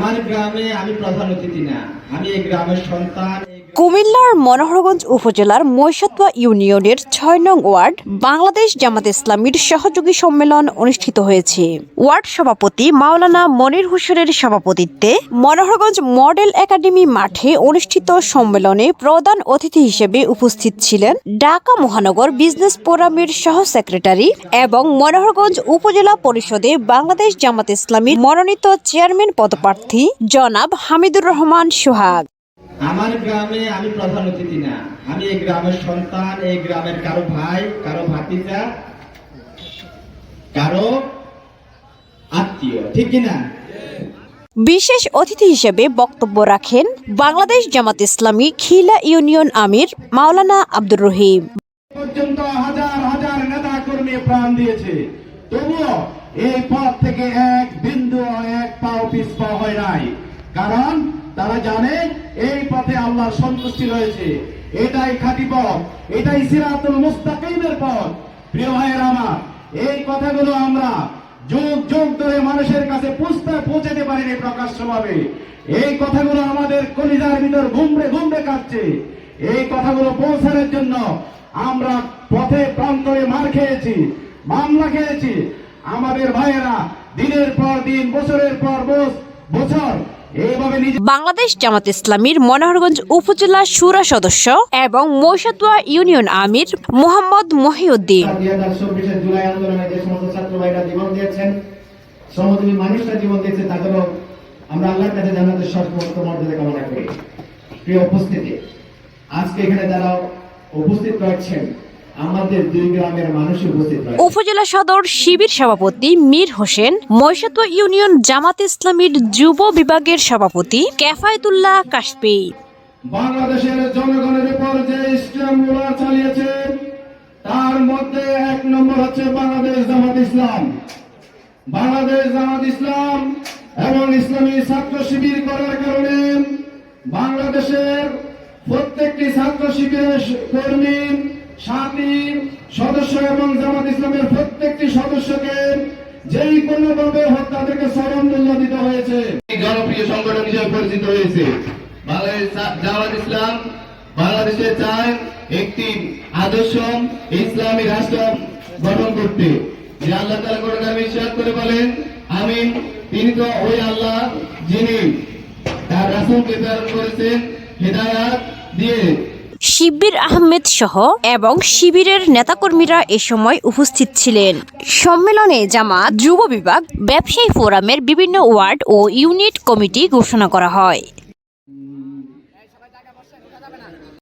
আমার গ্রামে আমি প্রধান অতিথি না। আমি এই গ্রামের সন্তান। কুমিল্লার মনোহরগঞ্জ উপজেলার মৈশাতুয়া ইউনিয়নের ছয় নং ওয়ার্ড বাংলাদেশ জামাত ইসলামীর সহযোগী সম্মেলন অনুষ্ঠিত হয়েছে। ওয়ার্ড সভাপতি মাওলানা মনির হোসেনের সভাপতিত্বে মনোহরগঞ্জ মডেল একাডেমি মাঠে অনুষ্ঠিত সম্মেলনে প্রধান অতিথি হিসেবে উপস্থিত ছিলেন ঢাকা মহানগর বিজনেস ফোরামের সহ সেক্রেটারি এবং মনোহরগঞ্জ উপজেলা পরিষদে বাংলাদেশ জামাত ইসলামীর মনোনীত চেয়ারম্যান পদপ্রার্থী জনাব হামিদুর রহমান সোহাগ। আমার গ্রামে আমি প্রধান অতিথি না। আমি এই গ্রামের সন্তান এই গ্রামের কারও ভাই কারও ভাতিজা কারও আত্মীয়। ঠিক কিনা বিশেষ অতিথি হিসেবে বক্তব্য রাখেন বাংলাদেশ জামাত ইসলামী খিলা ইউনিয়ন আমির মাওলানা আব্দুর রহিম। পর্যন্ত হাজার হাজার নেতা কর্মী প্রাণ দিয়েছে। তবুও এই পথ থেকে এক বিন্দু এক পাও পিছপা হয় নাই। কারণ তারা জানে পথে আল্লাহর সন্তুষ্টি রয়েছে। এটাই খাঁটি পথ, এটাই সিরাতুল মুস্তাকিমের পথ। প্রিয় ভাইয়ের আমার, এই কথাগুলো আমরা যুগ যুগ ধরে মানুষের কাছে পুষতে পৌঁছাতে পারিনি প্রকাশ্যভাবে। এই কথাগুলো আমাদের কলিজার ভিতর ঘুমড়ে ঘুমড়ে কাটছে এই কথাগুলো পৌঁছানোর জন্য আমরা পথে প্রান্তরে মার খেয়েছি, মামলা খেয়েছি। আমাদের ভাইয়েরা দিনের পর দিন, বছরের পর বছর বাংলাদেশ জামাত ইসলামীর মনোহরগঞ্জ উপজেলা সুরা সদস্য এবং মৈশাতুয়া ইউনিয়ন আমির মোহাম্মদ মহিউদ্দিন। আমরা আল্লাহর কাছে জানাতে সর্বোচ্চ মর্যাদা কামনা করি। প্রিয় উপস্থিতি আজকে এখানে যারা উপস্থিত রয়েছেন উপজেলা সদর শিবির সভাপতি মীর হোসেন মৈশাতুয়া ইউনিয়ন জামাত ইসলামীর যুব বিভাগের সভাপতি কেফায়তুল্লাহ কাশপি বাংলাদেশের জনগণের উপর যে স্ট্যাম্পগুলো চালিয়েছে তার মধ্যে এক নম্বর হচ্ছে বাংলাদেশ জামাত ইসলাম। বাংলাদেশ জামাত ইসলাম এবং ইসলামী ছাত্র শিবির করার কারণে বাংলাদেশের প্রত্যেকটি ছাত্র শিবিরের কর্মী সাথী সদস্য এবং জামাত ইসলামের প্রত্যেকটি সদস্যকে যেই কোনো ভাবে তাদেরকে চরম মূল্য দিতে হয়েছে। জনপ্রিয় সংগঠন হিসেবে পরিচিত হয়েছে। জামাত ইসলাম বাংলাদেশে চায় একটি আদর্শ ইসলামী রাষ্ট্র গঠন করতে। যে আল্লাহ তালা কোরআন আমি ইরশাদ করে বলেন, আমিন তিনি তো ওই আল্লাহ যিনি তার রাসূলকে প্রেরণ করেছেন, হেদায়াত দিয়ে শিবির আহমেদ সহ এবং শিবিরের নেতাকর্মীরা এ সময় উপস্থিত ছিলেন। সম্মেলনে জামা যুব বিভাগ, ব্যবসায়ী ফোরামের বিভিন্ন ওয়ার্ড ও ইউনিট কমিটি ঘোষণা করা হয়।